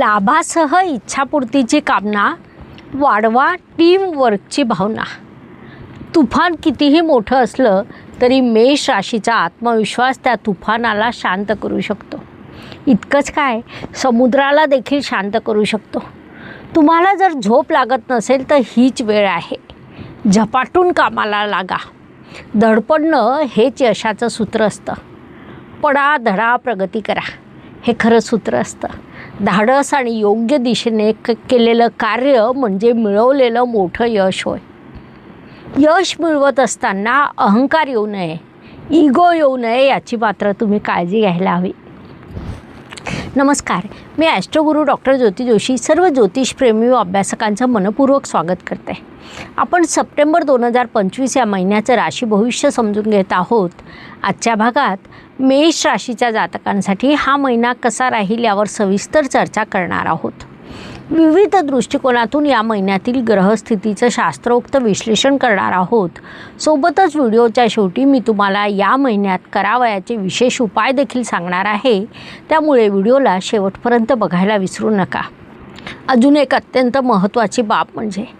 लाभासह इच्छापूर्तीची कामना वाढवा टीमवर्कची भावना. तुफान कितीही मोठं असलं तरी मेष राशीचा आत्मविश्वास त्या तुफानाला शांत करू शकतो. इतकंच काय समुद्राला देखील शांत करू शकतो. तुम्हाला जर झोप लागत नसेल तर हीच वेळ आहे. झपाटून कामाला लागा. धडपडणं हेच यशाचं सूत्र असतं. पडा धडा प्रगती करा. हे खरं सूत्र असतं. धाडस आणि योग्य दिशेने क केलेलं कार्य म्हणजे मिळवलेलं मोठं यश होय. यश मिळवत असताना अहंकार येऊ नये इगो येऊ नये याची मात्र तुम्ही काळजी घ्यायला हवी. नमस्कार मी ॲस्ट्रोगुरू डॉक्टर ज्योती जोशी सर्व ज्योतिषप्रेमी व अभ्यासकांचं मनपूर्वक स्वागत करते. आपण सप्टेंबर दोन हजार पंचवीस या महिन्याचं राशी भविष्य समजून घेत आहोत. आजच्या भागात मेष राशीच्या जातकांसाठी हा महिना कसा राहील यावर सविस्तर चर्चा करणार आहोत. विविध दृष्टिकोनातून या महिन्यातील ग्रहस्थितीचं शास्त्रोक्त विश्लेषण करणार आहोत. सोबतच व्हिडिओच्या शेवटी मी तुम्हाला या महिन्यात करावयाचे विशेष उपाय देखील सांगणार आहे. त्यामुळे व्हिडिओला शेवटपर्यंत बघायला विसरू नका. अजून एक अत्यंत महत्त्वाची बाब म्हणजे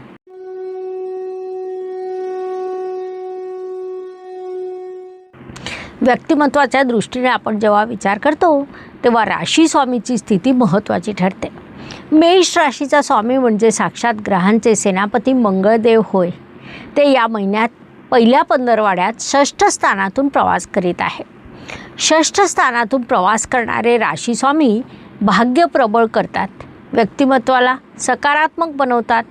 व्यक्तिमत्वाच्या दृष्टीने आपण जेव्हा विचार करतो तेव्हा राशी स्वामीची स्थिती महत्त्वाची ठरते. मेष राशीचा स्वामी म्हणजे साक्षात ग्रहांचे सेनापती मंगळदेव होय. ते या महिन्यात पहिल्या पंधरवाड्यात षष्ठ स्थानातून प्रवास करीत आहे. षष्ठ स्थानातून प्रवास करणारे राशी स्वामी भाग्य प्रबळ करतात व्यक्तिमत्वाला सकारात्मक बनवतात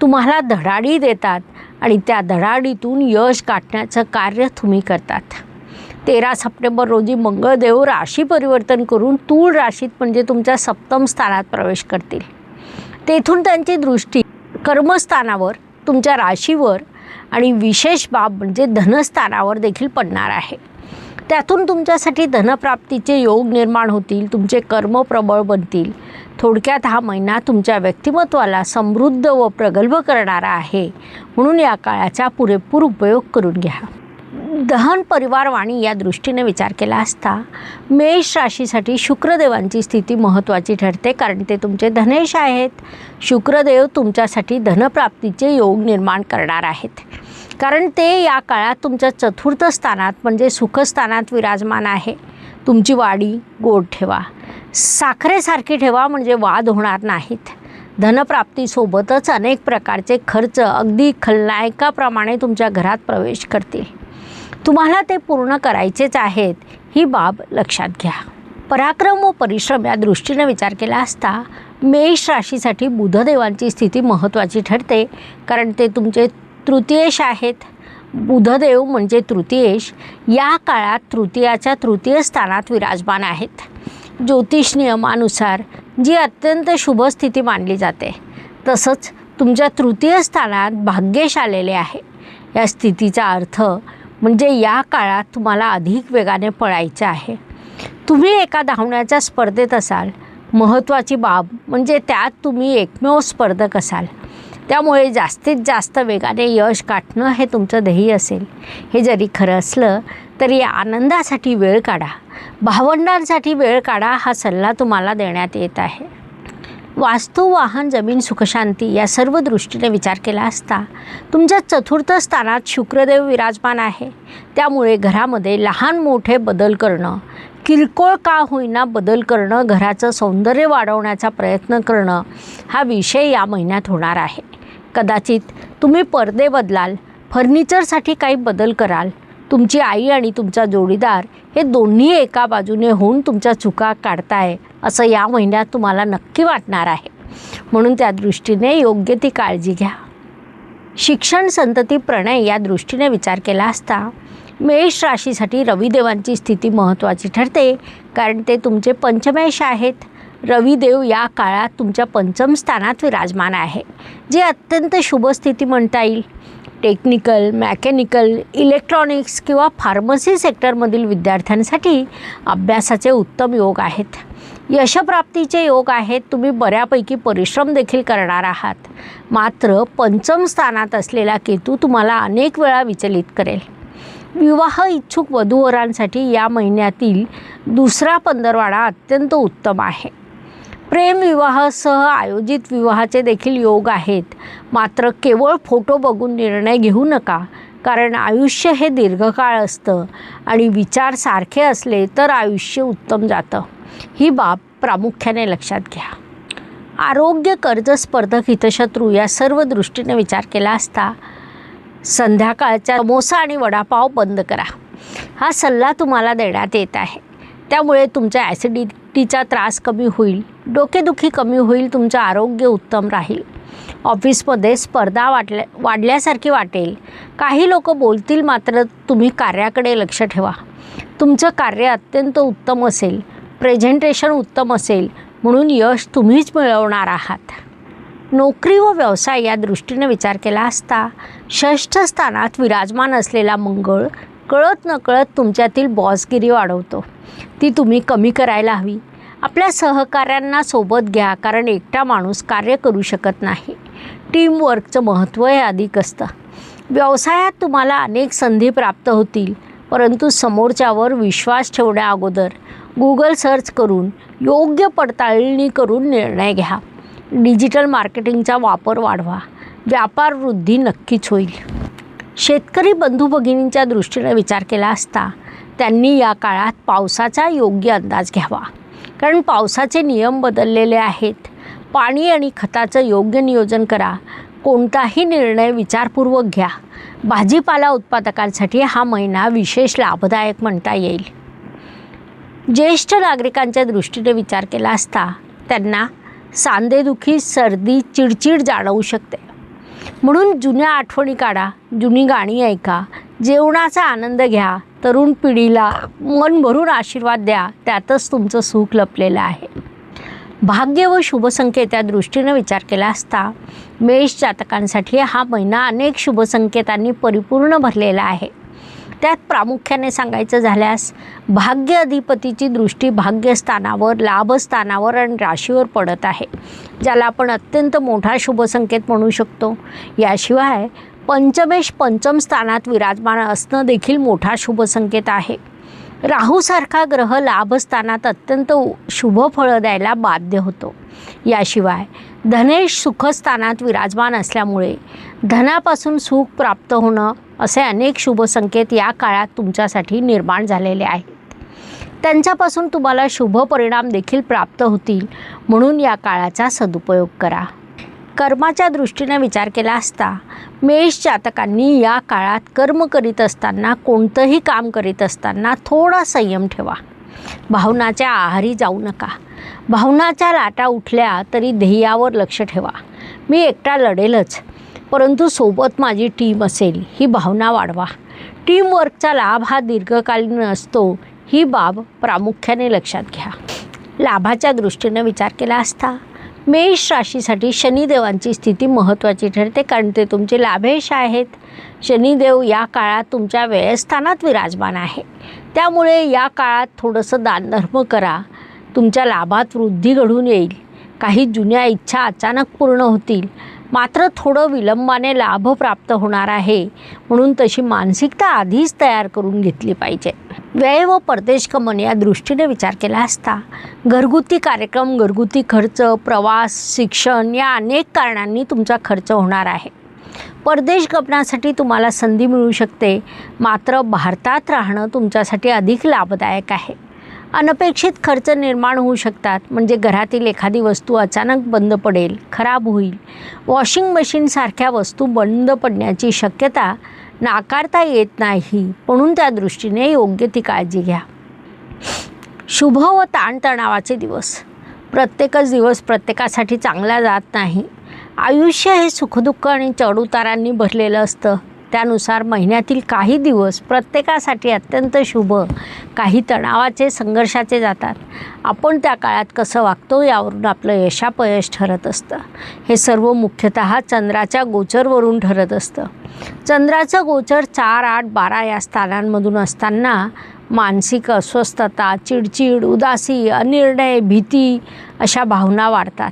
तुम्हाला धडाडी देतात आणि त्या धडाडीतून यश गाठण्याचं कार्य तुम्ही करतात. तेरा सप्टेंबर रोजी मंगळदेव राशी परिवर्तन करून तूळ राशीत म्हणजे तुमच्या सप्तम स्थानात प्रवेश करतील. तेथून त्यांची दृष्टी कर्मस्थानावर तुमच्या राशीवर आणि विशेष बाब म्हणजे धनस्थानावर देखील पडणार आहे. त्यातून तुमच्यासाठी धनप्राप्तीचे योग निर्माण होतील तुमचे कर्म प्रबळ बनतील. थोडक्यात हा महिना तुमच्या व्यक्तिमत्वाला समृद्ध व प्रगल्भ करणारा आहे. म्हणून या काळाचा पुरेपूर उपयोग करून घ्या. दहन परिवारवाणी या दृष्टीने विचार केला असता मेष राशीसाठी शुक्रदेवांची स्थिती महत्त्वाची ठरते कारण ते तुमचे धनेश आहेत. शुक्रदेव तुमच्यासाठी धनप्राप्तीचे योग निर्माण करणार आहेत. कारण ते या काळात तुमच्या चतुर्थ स्थानात म्हणजे सुखस्थानात विराजमान आहे. तुमची वाडी गोड ठेवा. साखरेसारखी ठेवा म्हणजे वाद होणार नाहीत. धनप्राप्तीसोबतच अनेक प्रकारचे खर्च अगदी खलनायकाप्रमाणे तुमच्या घरात प्रवेश करतील. तुम्हाला ते पूर्ण करायचेच आहेत ही बाब लक्षात घ्या. पराक्रम व परिश्रम या दृष्टीने विचार केला असता मेष राशीसाठी बुधदेवांची स्थिती महत्त्वाची ठरते कारण ते तुमचे तृतीयेश आहेत. बुधदेव म्हणजे तृतीयेश या काळात तृतीयाच्या तृतीय स्थानात विराजमान आहेत. ज्योतिष नियमानुसार जी अत्यंत शुभ स्थिती मानली जाते तसंच तुमच्या तृतीय स्थानात भाग्येश आलेले आहे. या स्थितीचा अर्थ म्हणजे या काळात तुम्हाला अधिक वेगाने पळायचं आहे. तुम्ही एका धावण्याच्या स्पर्धेत असाल. महत्त्वाची बाब म्हणजे त्यात तुम्ही एकमेव स्पर्धक असाल. त्यामुळे जास्तीत जास्त वेगाने यश गाठणं हे तुमचं ध्येय असेल. हे जरी खरं असलं तरी आनंदासाठी वेळ काढा. भावंडांसाठी वेळ काढा हा सल्ला तुम्हाला देण्यात येत आहे. वास्तू वाहन जमीन सुखशांती या सर्व दृष्टीने विचार केला असता तुमच्या चतुर्थ स्थानात शुक्रदेव विराजमान आहे. त्यामुळे घरामध्ये लहान मोठे बदल करणं किरकोळ का होईना बदल करणं घराचं सौंदर्य वाढवण्याचा प्रयत्न करणं हा विषय या महिन्यात होणार आहे. कदाचित तुम्ही पडदे बदलाल फर्निचरसाठी काही बदल कराल तुमची आई आणि तुमचा जोडीदार हे दोन्ही एका बाजूने होऊन तुमच्या चुका काढताय असं या महिन्यात तुम्हाला नक्की वाटणार आहे. म्हणून त्या दृष्टीने योग्य ती काळजी घ्या. शिक्षण संतती प्रणय या दृष्टीने विचार केला असता मेष राशीसाठी रविदेवांची स्थिती महत्त्वाची ठरते कारण ते तुमचे पंचमेश आहेत. रविदेव या काळात तुमच्या पंचम स्थानात विराजमान आहे जे अत्यंत शुभ स्थिती म्हणता येईल. टेक्निकल मॅकॅनिकल इलेक्ट्रॉनिक्स किंवा फार्मसी सेक्टरमधील विद्यार्थ्यांसाठी अभ्यासाचे उत्तम योग आहेत. यशप्राप्तीचे योग आहेत. तुम्ही बऱ्यापैकी परिश्रम देखील करणार आहात. मात्र पंचम स्थानात असलेला केतू तुम्हाला अनेक वेळा विचलित करेल. विवाह इच्छुक वधूवरांसाठी या महिन्यातील दुसरा पंधरवाडा अत्यंत उत्तम आहे. प्रेम विवाहासह आयोजित विवाहाचे देखील योग आहेत. मात्र केवळ फोटो बघून निर्णय घेऊ नका कारण आयुष्य हे दीर्घकाळ असतं आणि विचार सारखे असले तर आयुष्य उत्तम जातं. ही बाब प्रामुख्याने लक्षात घ्या. आरोग्य कर्ज स्पर्धक हितशत्रू या सर्व दृष्टीने विचार केला असता संध्याकाळच्या समोसा आणि वडापाव बंद करा. हा सल्ला तुम्हाला देण्यात येत आहे. त्यामुळे तुमच्या उलटीचा त्रास कमी होईल डोकेदुखी कमी होईल तुमचं आरोग्य उत्तम राहील. ऑफिसमध्ये स्पर्धा वाटल्या वाढल्यासारखी वाटेल. काही लोक बोलतील मात्र तुम्ही कार्याकडे लक्ष ठेवा. तुमचं कार्य अत्यंत उत्तम असेल प्रेझेंटेशन उत्तम असेल म्हणून यश तुम्हीच मिळवणार आहात. नोकरी व व्यवसाय या दृष्टीने विचार केला असता षष्ठ स्थानात विराजमान असलेला मंगळ कळत नकळत तुमच्यातील बॉसगिरी वाढवतो. ती तुम्ही कमी करायला हवी. आपल्या सहकाऱ्यांना सोबत घ्या कारण एकटा माणूस कार्य करू शकत नाही. टीमवर्कचं महत्त्व हे अधिक असतं. व्यवसायात तुम्हाला अनेक संधी प्राप्त होतील परंतु समोरच्यावर विश्वास ठेवण्या अगोदर गुगल सर्च करून योग्य पडताळणी करून निर्णय घ्या. डिजिटल मार्केटिंगचा वापर वाढवा. व्यापार वृद्धी नक्कीच होईल. शेतकरी बंधू भगिनींच्या दृष्टीने विचार केला असता त्यांनी या काळात पावसाचा योग्य अंदाज घ्यावा. कारण पावसाचे नियम बदललेले आहेत. पाणी आणि खताचं योग्य नियोजन करा. कोणताही निर्णय विचारपूर्वक घ्या. भाजीपाला उत्पादकांसाठी हा महिना विशेष लाभदायक म्हणता येईल. ज्येष्ठ नागरिकांच्या दृष्टीने विचार केला असता त्यांना सांधेदुखी सर्दी चिडचिड जाणवू शकते. म्हणून जुन्या आठवणी काढा जुनी गाणी ऐका. जेवणाचा आनंद घ्या तरुण पिढीला मन भरून आशीर्वाद द्या त्यातच तुमचं सुख लपलेलं आहे. भाग्य व शुभसंकेत या दृष्टीनं विचार केला असता मेष जातकांसाठी हा महिना अनेक शुभसंकेतांनी परिपूर्ण भरलेला आहे. त्यात प्रामुख्याने सांगायचं झाल्यास भाग्य अधिपतीची दृष्टी भाग्यस्थानावर लाभस्थानावर आणि राशीवर पडत आहे ज्याला आपण अत्यंत मोठा शुभसंकेत म्हणू शकतो. याशिवाय पंचमेश पंचम स्थानात विराजमान असणं देखील मोठा शुभसंकेत आहे. राहूसारखा ग्रह लाभस्थानात अत्यंत शुभ फळं द्यायला बाध्य होतो. याशिवाय धनेश सुखस्थानात विराजमान असल्यामुळे धनापासून सुख प्राप्त होणं असे अनेक शुभसंकेत या काळात तुमच्यासाठी निर्माण झालेले आहेत. त्यांच्यापासून तुम्हाला शुभ परिणाम देखील प्राप्त होतील म्हणून या काळाचा सदुपयोग करा. कर्माच्या दृष्टीने विचार केला असता मेष जातकांनी या काळात कर्म करीत असताना कोणतंही काम करीत असताना थोडा संयम ठेवा. भावनाच्या आहारी जाऊ नका. भावनाच्या लाटा उठल्या तरी ध्येयावर लक्ष ठेवा. मी एकटा लढेलच. परंतु सोबत माझी टीम असेल ही भावना वाढवा. टीमवर्कचा लाभ हा दीर्घकालीन असतो ही बाब प्रामुख्याने लक्षात घ्या. लाभाच्या दृष्टीने विचार केला असता. मेष राशीसाठी शनिदेवांची स्थिती महत्त्वाची ठरते कारण ते तुमचे लाभेश आहेत. शनिदेव या काळात तुमच्या व्ययस्थानात विराजमान आहे. त्यामुळे या काळात थोडंसं दानधर्म करा. तुमच्या लाभात वृद्धी घडून येईल. काही जुन्या इच्छा अचानक पूर्ण होतील. मात्र थोडं विलंबाने लाभ प्राप्त होणार आहे. म्हणून तशी मानसिकता आधीच तयार करून घेतली पाहिजे. व्यय व परदेश गमन या दृष्टीने विचार केला असता घरगुती कार्यक्रम घरगुती खर्च प्रवास शिक्षण या अनेक कारणांनी तुमचा खर्च होणार आहे. परदेश गमनासाठी तुम्हाला संधी मिळू शकते. मात्र भारतात राहणं तुमच्यासाठी अधिक लाभदायक आहे. अनपेक्षित खर्च निर्माण होऊ शकतात. म्हणजे घरातील एखादी वस्तू अचानक बंद पडेल खराब होईल. वॉशिंग मशीनसारख्या वस्तू बंद पडण्याची शक्यता नाकारता येत नाही. म्हणून त्या दृष्टीने योग्य ती काळजी घ्या. शुभ व ताणतणावाचे दिवस. प्रत्येकच दिवस प्रत्येकासाठी चांगला जात नाही. आयुष्य हे सुखदुःख आणि चढउतारांनी भरलेलं असतं. त्यानुसार महिन्यातील काही दिवस प्रत्येकासाठी अत्यंत शुभ. काही तणावाचे संघर्षाचे जातात. आपण त्या काळात कसं वागतो यावरून आपलं यशापयश ठरत असतं. हे सर्व मुख्यतः चंद्राच्या गोचरवरून ठरत असतं. चंद्राचं गोचर चार आठ बारा या स्थानांमधून असताना मानसिक अस्वस्थता चिडचिड उदासी अनिर्णय भीती अशा भावना वाढतात.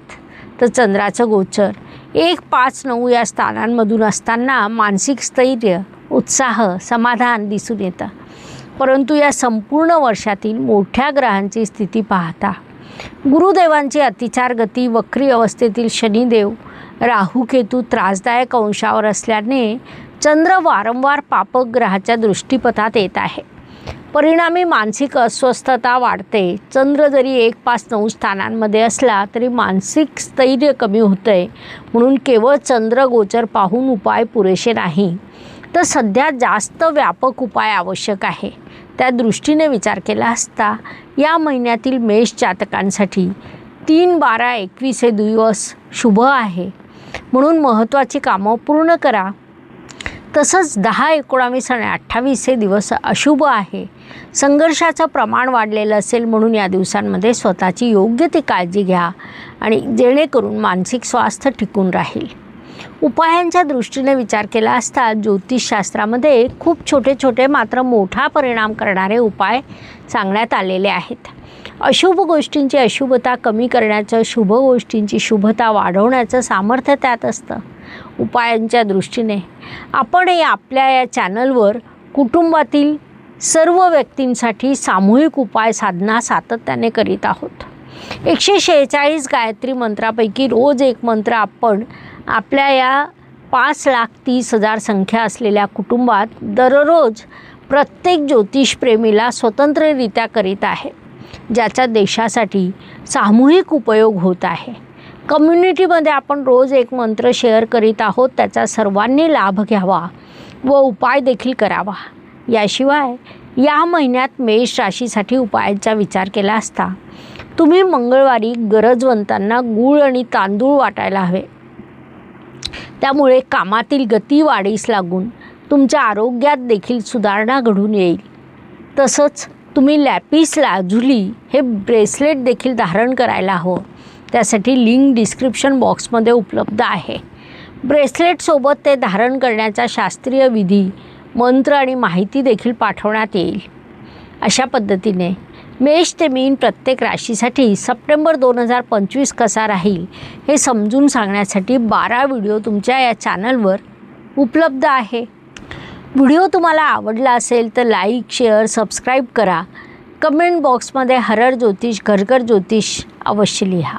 तर चंद्राचं गोचर एक पाच नऊ या स्थानांमधून असताना मानसिक स्थैर्य उत्साह समाधान दिसून येतं. परंतु या संपूर्ण वर्षातील मोठ्या ग्रहांची स्थिती पाहता गुरुदेवांची अतिचार गती वक्री अवस्थेतील शनिदेव राहुकेतू त्रासदायक अंशावर असल्याने चंद्र वारंवार पापक ग्रहाच्या दृष्टीपथात येत आहे. परिणामी मानसिक अस्वस्थता वाढते. चंद्र जरी एक पाच नऊ स्थानांमध्ये असला तरी मानसिक स्थैर्य कमी होतंय. म्हणून केवळ चंद्र गोचर पाहून उपाय पुरेसे नाही. तर सध्या जास्त व्यापक उपाय आवश्यक आहे. त्या दृष्टीने विचार केला असता या महिन्यातील मेष जातकांसाठी तीन बारा एकवीस हे दिवस शुभ आहे. म्हणून महत्त्वाची कामं पूर्ण करा. तसंच दहा एकोणावीस आणि अठ्ठावीस हे दिवस अशुभ आहे. संघर्षाचं प्रमाण वाढलेलं असेल म्हणून या दिवसांमध्ये स्वतःची योग्य ती काळजी घ्या आणि जेणेकरून मानसिक स्वास्थ्य टिकून राहील. उपायांच्या दृष्टीने विचार केला असता ज्योतिषशास्त्रामध्ये खूप छोटे छोटे मात्र मोठा परिणाम करणारे उपाय सांगण्यात आलेले आहेत. अशुभ गोष्टींची अशुभता कमी करण्याचं शुभ गोष्टींची शुभता वाढवण्याचं सामर्थ्य त्यात असतं. उपायांच्या दृष्टीने. आपण या आपल्या या चॅनलवर कुटुंबातील सर्व व्यक्तींसाठी सामूहिक उपाय साधना सातत्याने करीत आहोत. एकशे शेहेचाळीस गायत्री मंत्रापैकी रोज एक मंत्र आपण आपल्या या पाच लाख तीस हजार संख्या असलेल्या कुटुंबात दररोज प्रत्येक ज्योतिषप्रेमीला स्वतंत्ररित्या करीत आहे. ज्याचा देशासाठी सामूहिक उपयोग होत आहे. कम्युनिटीमध्ये आपण रोज एक मंत्र शेअर करीत आहोत त्याचा सर्वांनी लाभ घ्यावा व उपाय देखील करावा. याशिवाय या महिन्यात मेष राशीसाठी उपायांचा विचार केला असता तुम्ही मंगळवारी गरजवंतांना गूळ आणि तांदूळ वाटायला हवे. त्यामुळे कामातील गती वाढीस लागून तुमच्या आरोग्यात देखील सुधारणा घडून येईल. तसंच तुम्ही लॅपिस लाजुली हे ब्रेसलेट देखील धारण करायला हवं. त्यासाठी लिंक डिस्क्रिप्शन बॉक्समध्ये उपलब्ध आहे. ब्रेसलेटसोबत ते धारण करण्याचा शास्त्रीय विधी मंत्र आणि माहिती देखील पाठवण्यात येईल. अशा पद्धतीने मेष ते मीन प्रत्येक राशीसाठी सप्टेंबर दोन हजार पंचवीस कसा राहील हे समजून सांगण्यासाठी बारा व्हिडिओ तुमच्या या चॅनलवर उपलब्ध आहे. व्हिडिओ तुम्हाला आवडला असेल तर लाईक शेअर सबस्क्राईब करा. कमेंट बॉक्समध्ये हरर ज्योतिष घरघर ज्योतिष अवश्य लिहा.